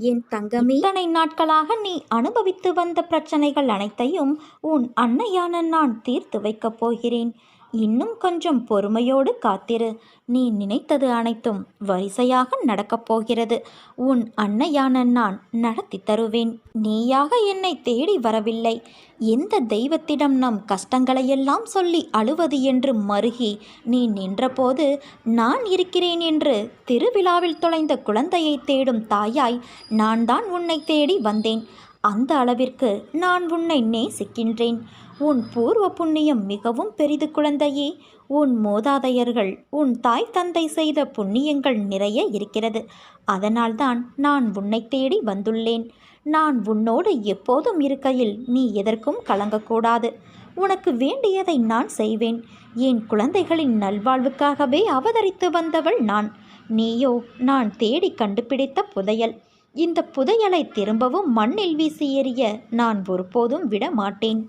என் தங்கமே. இத்தனை நாட்களாக நீ அனுபவித்து வந்த பிரச்சனைகள் அனைத்தையும் உன் அன்னையான நான் தீர்த்து வைக்கப் போகிறேன். இன்னும் கொஞ்சம் பொறுமையோடு காத்திரு. நீ நினைத்தது அனைத்தும் வரிசையாக நடக்கப் போகிறது. உன் அன்னையான நான் நடத்தி தருவேன். நீயாக என்னை தேடி வரவில்லை. எந்த தெய்வத்திடம் நம் கஷ்டங்களையெல்லாம் சொல்லி அழுவது என்று மருகி நீ நின்றபோது நான் இருக்கிறேன் என்று திருவிழாவில் தொலைந்த குழந்தையை தேடும் தாயாய் நான் தான் உன்னை தேடி வந்தேன். அந்த அளவிற்கு நான் உன்னை நேசிக்கின்றேன். உன் பூர்வ புண்ணியம் மிகவும் பெரிது குழந்தையே. உன் மோதாதையர்கள் உன் தாய் தந்தை செய்த புண்ணியங்கள் நிறைய இருக்கிறது. அதனால்தான் நான் உன்னை தேடி வந்துள்ளேன். நான் உன்னோடு எப்போதும் இருக்கையில் நீ எதற்கும் கலங்கக்கூடாது. உனக்கு வேண்டியதை நான் செய்வேன். என் குழந்தைகளின் நல்வாழ்வுக்காகவே அவதரித்து வந்தவள் நான். நீயோ நான் தேடி கண்டுபிடித்த புதையல். இந்த புதையலை திரும்பவும் மண்ணில் வீசி எறிய நான் ஒருபோதும் விட மாட்டேன்.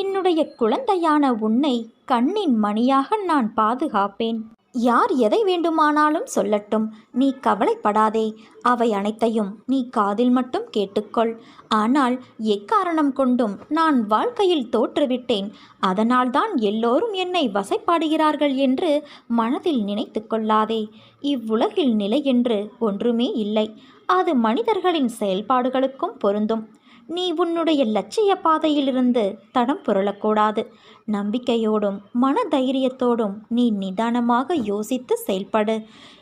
என்னுடைய குழந்தையான உன்னை கண்ணின் மணியாக நான் பாதுகாப்பேன். யார் எதை வேண்டுமானாலும் சொல்லட்டும் நீ கவலைப்படாதே. அவை அனைத்தையும் நீ காதில் மட்டும் கேட்டுக்கொள். ஆனால் எக்காரணம் கொண்டும் நான் வாழ்க்கையில் தோற்றுவிட்டேன். அதனால்தான் எல்லோரும் என்னை வசைப்பாடுகிறார்கள் என்று மனதில் நினைத்து கொள்ளாதே. இவ்வுலகில் நிலை என்று ஒன்றுமே இல்லை. அது மனிதர்களின் செயல்பாடுகளுக்கும் பொருந்தும். நீ உன்னுடைய லட்சிய பாதையிலிருந்து தடம் புரளக்கூடாது. நம்பிக்கையோடும் மன தைரியத்தோடும் நீ நிதானமாக யோசித்து செயல்படு.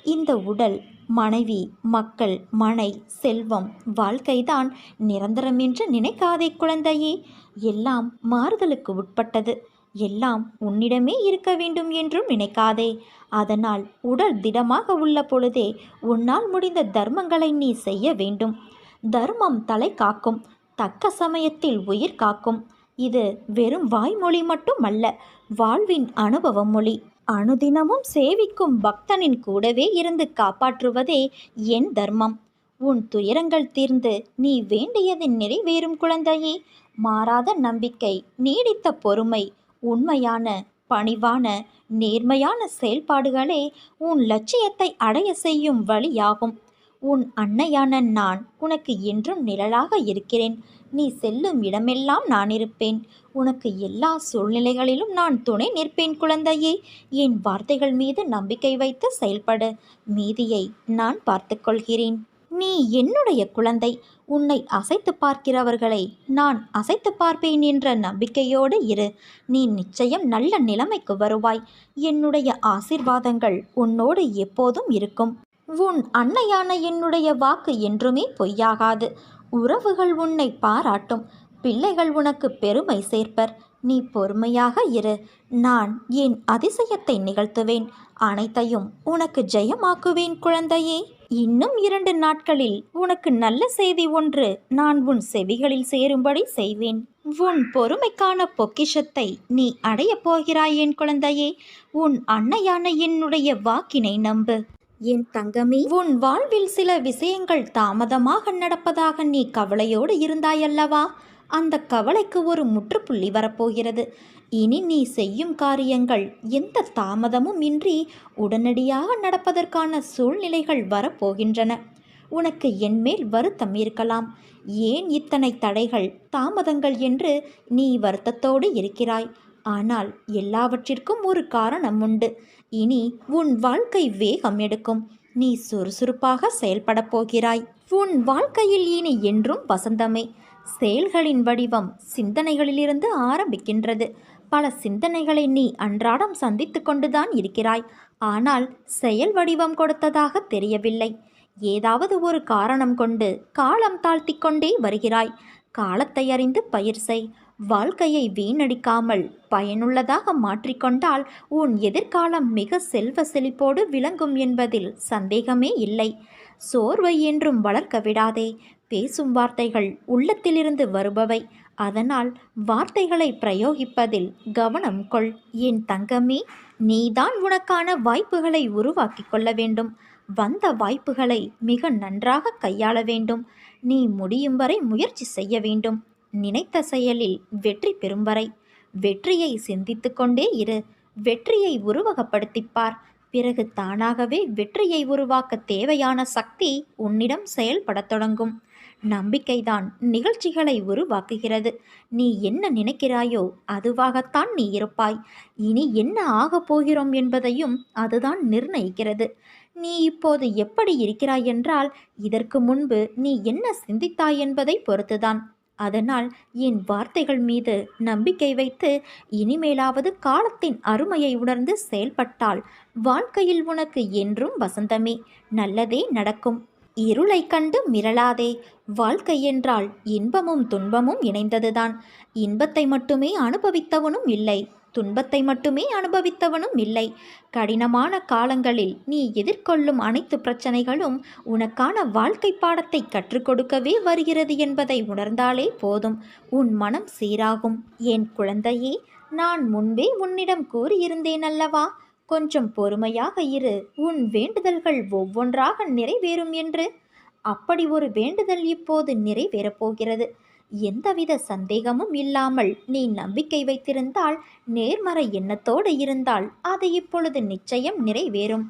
இந்த உடல் மனைவி மக்கள் மனை செல்வம் வாழ்க்கைதான் நிரந்தரம் என்று நினைக்காதே குழந்தையே. எல்லாம் மாறுதலுக்கு உட்பட்டது. எல்லாம் உன்னிடமே இருக்க வேண்டும் என்றும் நினைக்காதே. அதனால் உடல் திடமாக உள்ள பொழுதே உன்னால் முடிந்த தர்மங்களை நீ செய்ய வேண்டும். தர்மம் தலை காக்கும் தக்க சமயத்தில் உயிர் காக்கும். இது வெறும் வாய்மொழி மட்டும் அல்ல வாழ்வின் அனுபவ மொழி. அனுதினமும் சேவிக்கும் பக்தனின் கூடவே இருந்து காப்பாற்றுவதே என் தர்மம். உன் துயரங்கள் தீர்ந்து நீ வேண்டியது நிறைவேறும் குழந்தையே. மாறாத நம்பிக்கை நீடித்த பொறுமை உண்மையான பணிவான நேர்மையான செயல்பாடுகளே உன் லட்சியத்தை அடைய செய்யும் வழியாகும். உன் அன்னையான நான் உனக்கு என்றும் நிழலாக இருக்கிறேன். நீ செல்லும் இடமெல்லாம் நான் இருப்பேன். உனக்கு எல்லா சூழ்நிலைகளிலும் நான் துணை நிற்பேன் குழந்தையே. என் வார்த்தைகள் மீது நம்பிக்கை வைத்து செயல்படு. மீதியை நான் பார்த்துக்கொள்கிறேன். நீ என்னுடைய குழந்தை. உன்னை அசைத்து பார்க்கிறவர்களை நான் அசைத்து பார்ப்பேன் என்ற நம்பிக்கையோடு இரு. நீ நிச்சயம் நல்ல நிலைமைக்கு வருவாய். என்னுடைய ஆசிர்வாதங்கள் உன்னோடு எப்போதும் இருக்கும். உன் அன்னையான என்னுடைய வாக்கு என்றுமே பொய்யாகாது. உறவுகள் உன்னை பாராட்டும். பிள்ளைகள் உனக்கு பெருமை சேர்ப்பர். நீ பொறுமையாக இரு. நான் என் அதிசயத்தை நிகழ்த்துவேன். அனைத்தையும் உனக்கு ஜெயமாக்குவேன் குழந்தையே. இன்னும் இரண்டு நாட்களில் உனக்கு நல்ல செய்தி ஒன்று நான் உன் செவிகளில் சேரும்படி செய்வேன். உன் பொறுமைக்கான பொக்கிஷத்தை நீ அடையப் போகிறாய் என் குழந்தையே. உன் அன்னையான என்னுடைய வாக்கினை நம்பு. என் தங்கமே உன் வாழ்வில் சில விஷயங்கள் தாமதமாக நடப்பதாக நீ கவலையோடு இருந்தாயல்லவா? அந்த கவலைக்கு ஒரு முற்றுப்புள்ளி வரப்போகிறது. இனி நீ செய்யும் காரியங்கள் எந்த தாமதமும் இன்றி உடனடியாக நடப்பதற்கான சூழ்நிலைகள் வரப்போகின்றன. உனக்கு என்மேல் வருத்தம் இருக்கலாம். ஏன் இத்தனை தடைகள் தாமதங்கள் என்று நீ வருத்தத்தோடு இருக்கிறாய்? ஆனால் எல்லாவற்றிற்கும் ஒரு காரணம் உண்டு. இனி உன் வாழ்க்கை வேகம் எடுக்கும். நீ சுறுசுறுப்பாக செயல்படப் போகிறாய். உன் வாழ்க்கையில் இனி என்றும் வசந்தமே. செயல்களின் வடிவம் சிந்தனைகளிலிருந்து ஆரம்பிக்கின்றது. பல சிந்தனைகளை நீ அன்றாடம் சந்தித்து கொண்டுதான் இருக்கிறாய். ஆனால் செயல் வடிவம் கொடுத்ததாக தெரியவில்லை. ஏதாவது ஒரு காரணம் கொண்டு காலம் தாழ்த்தி கொண்டே வருகிறாய். காலத்தை அறிந்து பயிர் செய். வாழ்க்கையை வீணடிக்காமல் பயனுள்ளதாக மாற்றிக்கொண்டால் உன் எதிர்காலம் மிக செல்வ செழிப்போடு விளங்கும் என்பதில் சந்தேகமே இல்லை. சோர்வை என்றும் வளர்க்க விடாதே. பேசும் வார்த்தைகள் உள்ளத்திலிருந்து வருபவை. அதனால் வார்த்தைகளை பிரயோகிப்பதில் கவனம் கொள். என் தங்கமே நீதான் உனக்கான வாய்ப்புகளை உருவாக்கி கொள்ள வேண்டும். வந்த வாய்ப்புகளை மிக நன்றாக கையாள வேண்டும். நீ முடியும் வரை முயற்சி செய்ய வேண்டும். நினைத்த செயலில் வெற்றி பெறும் வரை. வெற்றியை சிந்தித்து கொண்டே இரு. வெற்றியை உருவகப்படுத்திப்பார். பிறகு தானாகவே வெற்றியை உருவாக்க தேவையான சக்தி உன்னிடம் செயல்படத் தொடங்கும். நம்பிக்கைதான் நிகழ்ச்சிகளை உருவாக்குகிறது. நீ என்ன நினைக்கிறாயோ அதுவாகத்தான் நீ இருப்பாய். இனி என்ன ஆகப் போகிறோம் என்பதையும் அதுதான் நிர்ணயிக்கிறது. நீ இப்போது எப்படி இருக்கிறாய் என்றால் இதற்கு முன்பு நீ என்ன சிந்தித்தாய் என்பதை பொறுத்துதான். அதனால் என் வார்த்தைகள் மீது நம்பிக்கை வைத்து இனிமேலாவது காலத்தின் அருமையை உணர்ந்து செயல்பட்டால் வாழ்க்கையில் உனக்கு என்றும் வசந்தமே. நல்லதே நடக்கும். இருளை கண்டு மிரளாதே. வாழ்க்கை என்றால் இன்பமும் துன்பமும் இணைந்ததுதான். இன்பத்தை மட்டுமே அனுபவித்தவனும் இல்லை. துன்பத்தை மட்டுமே அனுபவித்தவனும் இல்லை. கடினமான காலங்களில் நீ எதிர்கொள்ளும் அனைத்து பிரச்சனைகளும் உனக்கான வாழ்க்கை பாடத்தை கற்றுக் கொடுக்கவே வருகிறது என்பதை உணர்ந்தாலே போதும். உன் மனம் சீராகும். என் குழந்தையே நான் முன்பே உன்னிடம் கூறியிருந்தேன் அல்லவா? கொஞ்சம் பொறுமையாக இரு. உன் வேண்டுதல்கள் ஒவ்வொன்றாக நிறைவேறும் என்று. அப்படி ஒரு வேண்டுதல் இப்போது நிறைவேறப் போகிறது. எந்தவித சந்தேகமும் இல்லாமல் நீ நம்பிக்கை வைத்திருந்தால் நேர்மறை எண்ணத்தோடு இருந்தால் அது இப்பொழுது நிச்சயம் நிறைவேறும்.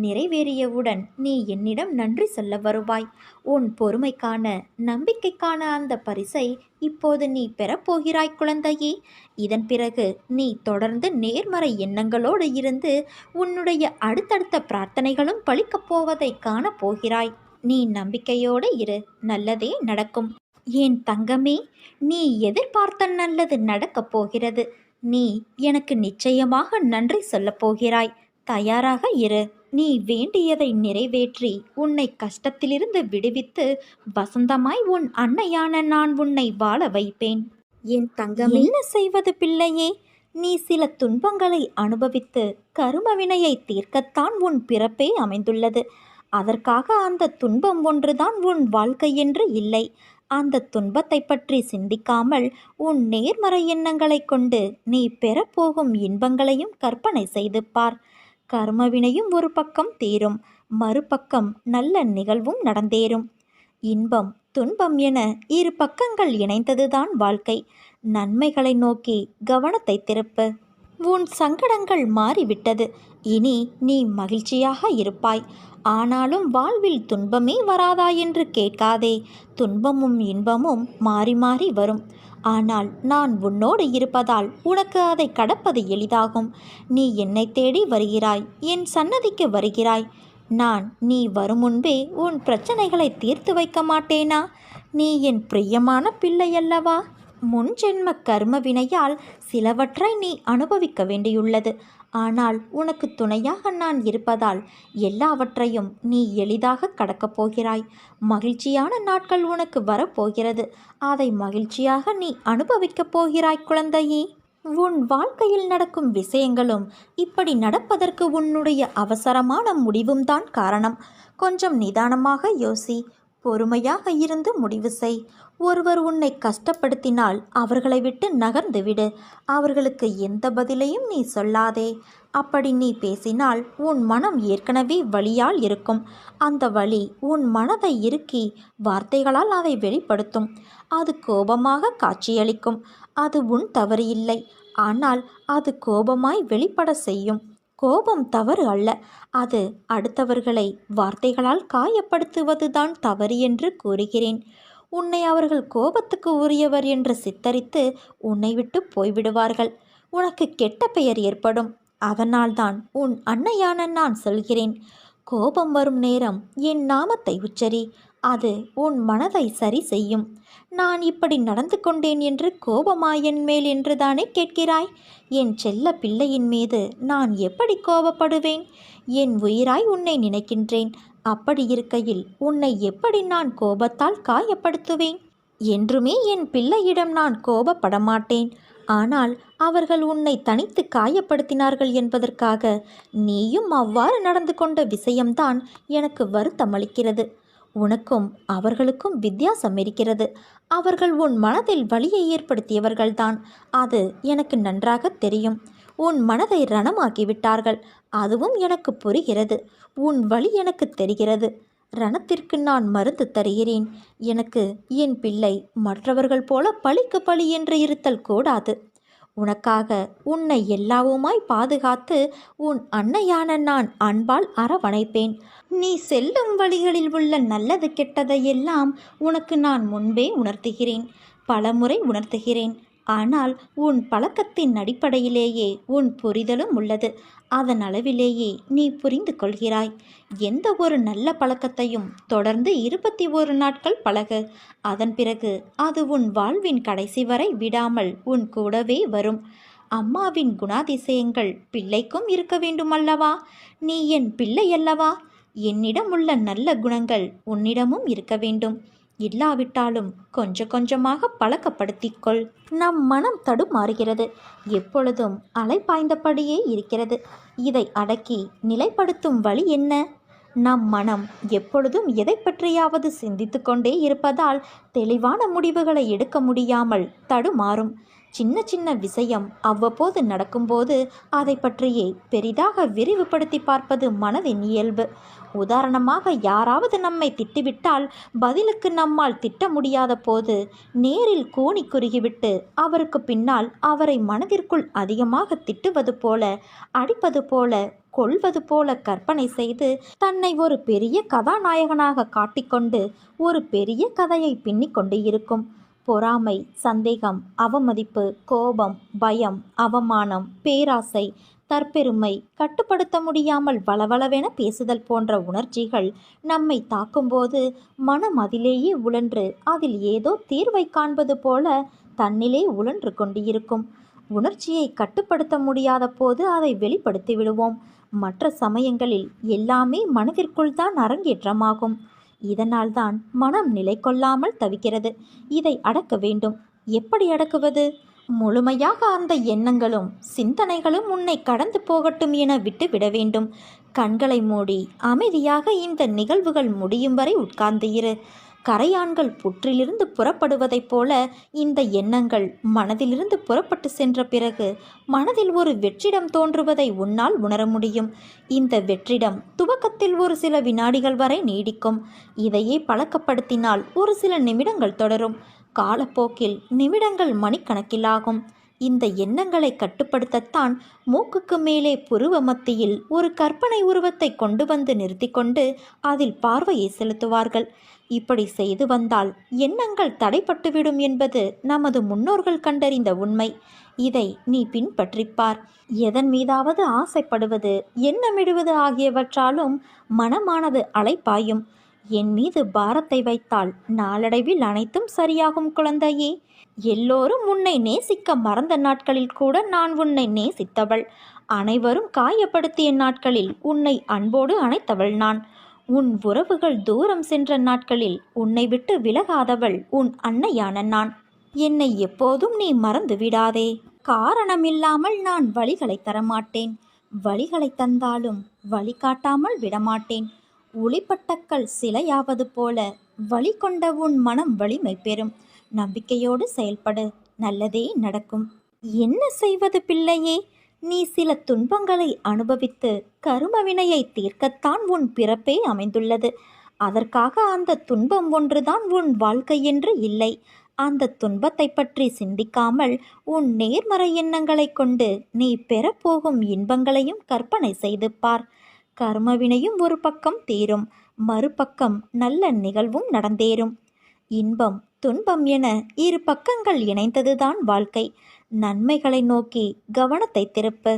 நிறைவேறியவுடன் நீ என்னிடம் நன்றி சொல்ல வருவாய். உன் பொறுமைக்கான நம்பிக்கைக்கான அந்த பரிசை இப்போது நீ பெறப்போகிறாய் குழந்தையே. இதன் பிறகு நீ தொடர்ந்து நேர்மறை எண்ணங்களோடு இருந்து உன்னுடைய அடுத்தடுத்த பிரார்த்தனைகளும் பழிக்கப் போவதை காணப் போகிறாய். நீ நம்பிக்கையோடு இரு நல்லதே நடக்கும். ஏன் தங்கமே நீ எதிர்பார்த்த நல்லது நடக்கப் போகிறது. நீ எனக்கு நிச்சயமாக நன்றி சொல்லப் போகிறாய். தயாராக இரு. நீ வேண்டியதை நிறைவேற்றி உன்னை கஷ்டத்திலிருந்து விடுவித்து வசந்தமாய் உன் அன்னையான நான் உன்னை வாழ வைப்பேன். என் தங்கமே என்ன செய்வது பிள்ளையே? நீ சில துன்பங்களை அனுபவித்து கருமவினையை தீர்க்கத்தான் உன் பிறப்பே அமைந்துள்ளது. அதற்காக அந்த துன்பம் ஒன்றுதான் உன் வாழ்க்கை என்று இல்லை. அந்த துன்பத்தை பற்றி சிந்திக்காமல் உன் நேர்மறை எண்ணங்களை கொண்டு நீ பெறப்போகும் இன்பங்களையும் கற்பனை செய்து பார். கர்மவினையும் ஒரு பக்கம் தீரும் மறுபக்கம் நல்ல நிகழ்வும் நடந்தேறும். இன்பம் துன்பம் என இரு பக்கங்கள் இணைந்ததுதான் வாழ்க்கை. நன்மைகளை நோக்கி கவனத்தை திருப்பு. உன் சங்கடங்கள் மாறிவிட்டது. இனி நீ மகிழ்ச்சியாக இருப்பாய். ஆனாலும் வாழ்வில் துன்பமே வராதா என்று கேட்காதே. துன்பமும் இன்பமும் மாறி மாறி வரும். ஆனால் நான் உன்னோடு இருப்பதால் உனக்கு அதை கடப்பது எளிதாகும். நீ என்னை தேடி வருகிறாய் என் சன்னதிக்கு வருகிறாய். நான் நீ வரும் முன்பே உன் பிரச்சனைகளை தீர்த்து வைக்க மாட்டேனா? நீ என் பிரியமான பிள்ளையல்லவா முன் ஜென்ம கர்ம வினையால் சிலவற்றை நீ அனுபவிக்க வேண்டியுள்ளது. ஆனால் உனக்கு துணையாக நான் இருப்பதால் எல்லாவற்றையும் நீ எளிதாக கடக்கப் போகிறாய். மகிழ்ச்சியான நாட்கள் உனக்கு வரப்போகிறது. அதை மகிழ்ச்சியாக நீ அனுபவிக்கப் போகிறாய் குழந்தையே. உன் வாழ்க்கையில் நடக்கும் விஷயங்களும் இப்படி நடப்பதற்கு உன்னுடைய அவசரமான முடிவும் தான் காரணம். கொஞ்சம் நிதானமாக யோசி. பொறுமையாக இருந்து முடிவு செய். ஒருவர் உன்னை கஷ்டப்படுத்தினால் அவர்களை விட்டு நகர்ந்து விடு. அவர்களுக்கு எந்த பதிலையும் நீ சொல்லாதே. அப்படி நீ பேசினால் உன் மனம் ஏற்கனவே வழியால் இருக்கும். அந்த வழி உன் மனதை இறுக்கி வார்த்தைகளால் அதை வெளிப்படுத்தும். அது கோபமாக காட்சியளிக்கும். அது உன் தவறு இல்லை. ஆனால் அது கோபமாய் வெளிப்பட செய்யும். கோபம் தவறு அல்ல. அது அடுத்தவர்களை வார்த்தைகளால் காயப்படுத்துவதுதான் தவறு என்று கூறுகிறேன். உன்னை அவர்கள் கோபத்துக்கு உரியவர் என்று சித்தரித்து உன்னை விட்டு போய்விடுவார்கள். உனக்கு கெட்ட பெயர் ஏற்படும். அதனால்தான் உன் அன்னையான நான் சொல்கிறேன். கோபம் வரும் நேரம் என் நாமத்தை உச்சரி. அது உன் மனதை சரி செய்யும். நான் இப்படி நடந்து கொண்டேன் என்று கோபமா என் மேல் என்றுதானே கேட்கிறாய்? என் செல்ல பிள்ளையின் மீது நான் எப்படி கோபப்படுவேன்? என் உயிராய் உன்னை நினைக்கின்றேன். அப்படி இருக்கையில் உன்னை எப்படி நான் கோபத்தால் காயப்படுத்துவேன்? என்றுமே என் பிள்ளையிடம் நான் கோபப்பட மாட்டேன் ஆனால் அவர்கள் உன்னை தனித்து காயப்படுத்தினார்கள் என்பதற்காக நீயும் அவ்வாறு நடந்து கொண்ட விஷயம்தான் எனக்கு வருத்தமளிக்கிறது. உனக்கும் அவர்களுக்கும் வித்தியாசம் இருக்கிறது. அவர்கள் உன் மனதில் வலியை ஏற்படுத்தியவர்கள்தான். அது எனக்கு நன்றாக தெரியும். உன் மனதை ரணமாக்கிவிட்டார்கள். அதுவும் எனக்கு புரிகிறது. உன் வழி எனக்கு தெரிகிறது. ரணத்திற்கு நான் மருந்து தருகிறேன். எனக்கு என் பிள்ளை மற்றவர்கள் போல பழிக்கு பழி என்று இருத்தல் கூடாது. உனக்காக உன்னை எல்லாவுமாய் பாதுகாத்து உன் அன்னையான நான் அன்பால் அரவணைப்பேன். நீ செல்லும் வழிகளில் உள்ள நல்லது கெட்டதையெல்லாம் உனக்கு நான் முன்பே உணர்த்துகிறேன். பலமுறை உணர்த்துகிறேன். ஆனால் உன் பழக்கத்தின் அடிப்படையிலேயே உன் புரிதலும் உள்ளது. அதன் அளவிலேயே நீ புரிந்து கொள்கிறாய். எந்த ஒரு நல்ல பழக்கத்தையும் தொடர்ந்து இருபத்தி ஒரு நாட்கள் பழகு. அதன் பிறகு அது உன் வாழ்வின் கடைசி வரை விடாமல் உன் கூடவே வரும். அம்மாவின் குணாதிசயங்கள் பிள்ளைக்கும் இருக்க வேண்டுமல்லவா? நீ என் பிள்ளை அல்லவா? என்னிடம் உள்ள நல்ல குணங்கள் உன்னிடமும் இருக்க வேண்டும். இல்லாவிட்டாலும் கொஞ்சம் கொஞ்சமாக பழக்கப்படுத்திக்கொள். நம் மனம் தடுமாறுகிறது. எப்பொழுதும் அலைப்பாய்ந்தபடியே இருக்கிறது. இதை அடக்கி நிலைப்படுத்தும் வழி என்ன? நம் மனம் எப்பொழுதும் எதை பற்றியாவது சிந்தித்து கொண்டே இருப்பதால் தெளிவான முடிவுகளை எடுக்க முடியாமல் தடுமாறும். சின்ன சின்ன விஷயம் அவ்வப்போது நடக்கும்போது அதை பற்றியே பெரிதாக விரிவுபடுத்தி பார்ப்பது மனதின் இயல்பு. உதாரணமாக யாராவது நம்மை திட்டிவிட்டால் பதிலுக்கு நம்மால் திட்ட முடியாத போது நேரில் கூனி குறுகிவிட்டு அவருக்கு பின்னால் அவரை மனதிற்குள் அதிகமாக திட்டுவது போல அடிப்பது போல கொள்வது போல கற்பனை செய்து தன்னை ஒரு பெரிய கதாநாயகனாக காட்டிக்கொண்டு ஒரு பெரிய கதையை பின்னிக் கொண்டு இருக்கும். பொறாமை சந்தேகம் அவமதிப்பு கோபம் பயம் அவமானம் பேராசை தற்பெருமை கட்டுப்படுத்த முடியாமல் வளவளவென பேசுதல் போன்ற உணர்ச்சிகள் நம்மை தாக்கும்போது மனம் அதிலேயே உழன்று அதில் ஏதோ தீர்வை காண்பது போல தன்னிலே உழன்று கொண்டிருக்கும். உணர்ச்சியை கட்டுப்படுத்த முடியாத போது அதை வெளிப்படுத்தி விடுவோம். மற்ற சமயங்களில் எல்லாமே மனதிற்குள் தான் அரங்கேற்றமாகும். இதனால்தான் மனம் நிலை கொள்ளாமல் தவிக்கிறது. இதை அடக்க வேண்டும். எப்படி அடக்குவது? முழுமையாக அந்த எண்ணங்களும் சிந்தனைகளும் உன்னை கடந்து போகட்டும் என விட்டு விட வேண்டும். கண்களை மூடி அமைதியாக இந்த நிகழ்வுகள் முடியும் வரை உட்கார்ந்து இரு. கரையான்கள் புற்றிலிருந்து புறப்படுவதைப் போல இந்த எண்ணங்கள் மனதிலிருந்து புறப்பட்டு சென்ற பிறகு மனதில் ஒரு வெற்றிடம் தோன்றுவதை உன்னால் உணர முடியும். இந்த வெற்றிடம் துவக்கத்தில் ஒரு சில வினாடிகள் வரை நீடிக்கும். இதையே பழக்கப்படுத்தினால் ஒரு சில நிமிடங்கள் தொடரும். காலப்போக்கில் நிமிடங்கள் மணிக்கணக்கிலாகும் இந்த எண்ணங்களை கட்டுப்படுத்தத்தான் மூக்குக்கு மேலே புருவ மத்தியில் ஒரு கற்பனை உருவத்தை கொண்டு வந்து நிறுத்திக்கொண்டு அதில் பார்வையை செலுத்துவார்கள். இப்படி செய்து வந்தால் எண்ணங்கள் தடைப்பட்டுவிடும் என்பது நமது முன்னோர்கள் கண்டறிந்த உண்மை. இதை நீ பின்பற்றிப்பார். எதன் மீதாவது ஆசைப்படுவது எண்ணமிடுவது ஆகியவற்றாலும் மனமானது அலைப்பாயும் என் மீது பாரத்தை வைத்தால் நாளடைவில் அனைத்தும் சரியாகும் குழந்தையே. எல்லோரும் உன்னை நேசிக்க மறந்த நாட்களில் கூட நான் உன்னை நேசித்தவள். அனைவரும் காயப்படுத்திய நாட்களில் உன்னை அன்போடு அணைத்தவள் நான். உன் உறவுகள் தூரம் சென்ற நாட்களில் உன்னை விட்டு விலகாதவள் உன் அன்னையான நான். என்னை எப்போதும் நீ மறந்து விடாதே. காரணமில்லாமல் நான் வழிகளை தரமாட்டேன். வழிகளை தந்தாலும் வழிகாட்டாமல் விடமாட்டேன். ஒளிப்பட்டக்கள் சிலையாவது போல வழி கொண்ட உன் மனம் வலிமை பெறும். நம்பிக்கையோடு செயல்படு. நல்லதே நடக்கும். என்ன செய்வது பிள்ளையே? நீ சில துன்பங்களை அனுபவித்து கருமவினையை தீர்க்கத்தான் உன் பிறப்பே அமைந்துள்ளது. அதற்காக அந்த துன்பம் ஒன்றுதான் உன் வாழ்க்கை என்று இல்லை. அந்த துன்பத்தை பற்றி சிந்திக்காமல் உன் நேர்மறை எண்ணங்களை கொண்டு நீ பெறப்போகும் இன்பங்களையும் கற்பனை செய்து பார். கர்மவினையும் ஒரு பக்கம் தீரும் மறுபக்கம் நல்ல நிகழ்வும் நடந்தேறும். இன்பம் துன்பம் என இரு பக்கங்கள் இணைந்ததுதான் வாழ்க்கை. நன்மைகளை நோக்கி கவனத்தை திருப்பு.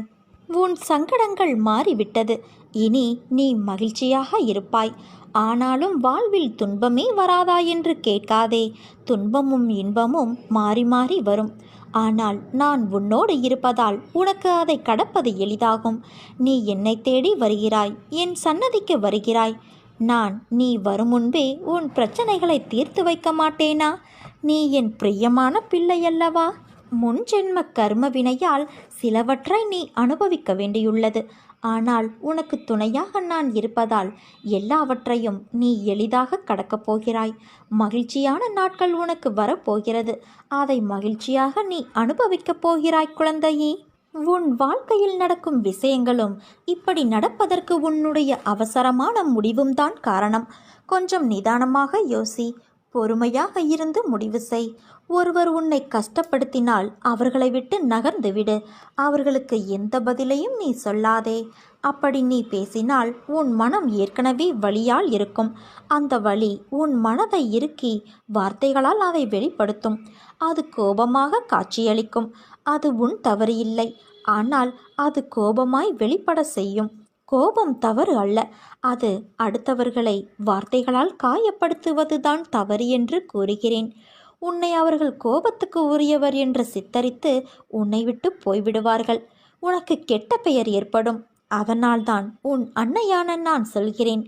உன் சங்கடங்கள் மாறிவிட்டது. இனி நீ மகிழ்ச்சியாக இருப்பாய். ஆனாலும் வாழ்வில் துன்பமே வராதா என்று கேட்காதே. துன்பமும் இன்பமும் மாறி மாறி வரும். ஆனால் நான் உன்னோடு இருப்பதால் உனக்கு அதை கடப்பது எளிதாகும். நீ என்னை தேடி வருகிறாய். என் சன்னதிக்கு வருகிறாய். நான் நீ வரும் முன்பே உன் பிரச்சனைகளை தீர்த்து வைக்க மாட்டேனா? நீ என் பிரியமான பிள்ளையல்லவா? முன்ஜென்ம கர்ம வினையால் சிலவற்றை நீ அனுபவிக்க வேண்டியுள்ளது. ஆனால் உனக்கு துணையாக நான் இருப்பதால் எல்லாவற்றையும் நீ எளிதாக கடக்கப் போகிறாய். மகிழ்ச்சியான நாட்கள் உனக்கு வரப்போகிறது. அதை மகிழ்ச்சியாக நீ அனுபவிக்கப் போகிறாய் குழந்தையே. உன் வாழ்க்கையில் நடக்கும் விஷயங்களும் இப்படி நடப்பதற்கு உன்னுடைய அவசரமான முடிவும் தான் காரணம். கொஞ்சம் நிதானமாக யோசி பொறுமையாக இருந்து முடிவு செய். ஒருவர் உன்னை கஷ்டப்படுத்தினால் அவர்களை விட்டு நகர்ந்து விடு. அவர்களுக்கு எந்த பதிலையும் நீ சொல்லாதே. அப்படி நீ பேசினால் உன் மனம் ஏற்கனவே வழியால் இருக்கும். அந்த வழி உன் மனதை இறுக்கி வார்த்தைகளால் அதை வெளிப்படுத்தும். அது கோபமாக காட்சியளிக்கும். அது உன் தவறு இல்லை ஆனால் அது கோபமாய் வெளிப்பட செய்யும். கோபம் தவறு அல்ல. அது அடுத்தவர்களை வார்த்தைகளால் காயப்படுத்துவதுதான் தவறு என்று கூறுகிறேன். உன்னை அவர்கள் கோபத்துக்கு உரியவர் என்று சித்தரித்து உன்னை விட்டு போய்விடுவார்கள். உனக்கு கெட்ட பெயர் ஏற்படும். அதனால்தான் உன் அன்னையான நான் சொல்கிறேன்.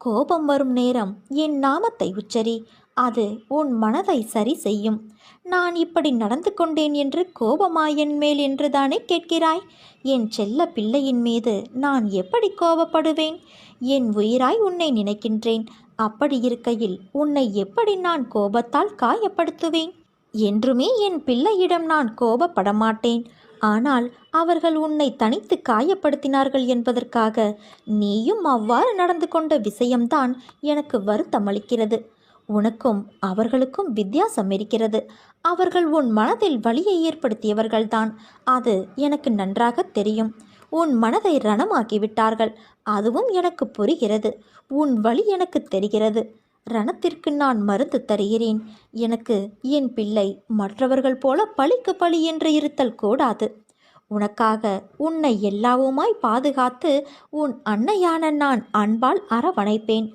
கோபம் வரும் நேரம் என் நாமத்தை உச்சரி. அது உன் மனதை சரி செய்யும். நான் இப்படி நடந்து கொண்டேன் என்று கோபமா என் மேல் என்றுதானே கேட்கிறாய்? என் செல்ல பிள்ளையின் மீது நான் எப்படி கோபப்படுவேன்? என் உயிராய் உன்னை நினைக்கின்றேன். அப்படி இருக்கையில் உன்னை எப்படி நான் கோபத்தால் காயப்படுத்துவேன்? என்றுமே என் பிள்ளையிடம் நான் கோபப்பட மாட்டேன் ஆனால் அவர்கள் உன்னை தனித்து காயப்படுத்தினார்கள் என்பதற்காக நீயும் அவ்வாறு நடந்து கொண்ட விஷயம்தான் எனக்கு வருத்தமளிக்கிறது. உனக்கும் அவர்களுக்கும் வித்தியாசம் இருக்கிறது. அவர்கள் உன் மனதில் வழியை ஏற்படுத்தியவர்கள்தான். அது எனக்கு நன்றாக தெரியும். உன் மனதை ரணமாக்கிவிட்டார்கள். அதுவும் எனக்கு புரிகிறது. உன் வழி எனக்கு தெரிகிறது. ரணத்திற்கு நான் மருந்து தருகிறேன். எனக்கு என் பிள்ளை மற்றவர்கள் போல பழிக்கு பழி என்று இருத்தல் கூடாது. உனக்காக உன்னை எல்லாவுமாய் பாதுகாத்து உன் அன்னையான நான் அன்பால் அரவணைப்பேன்.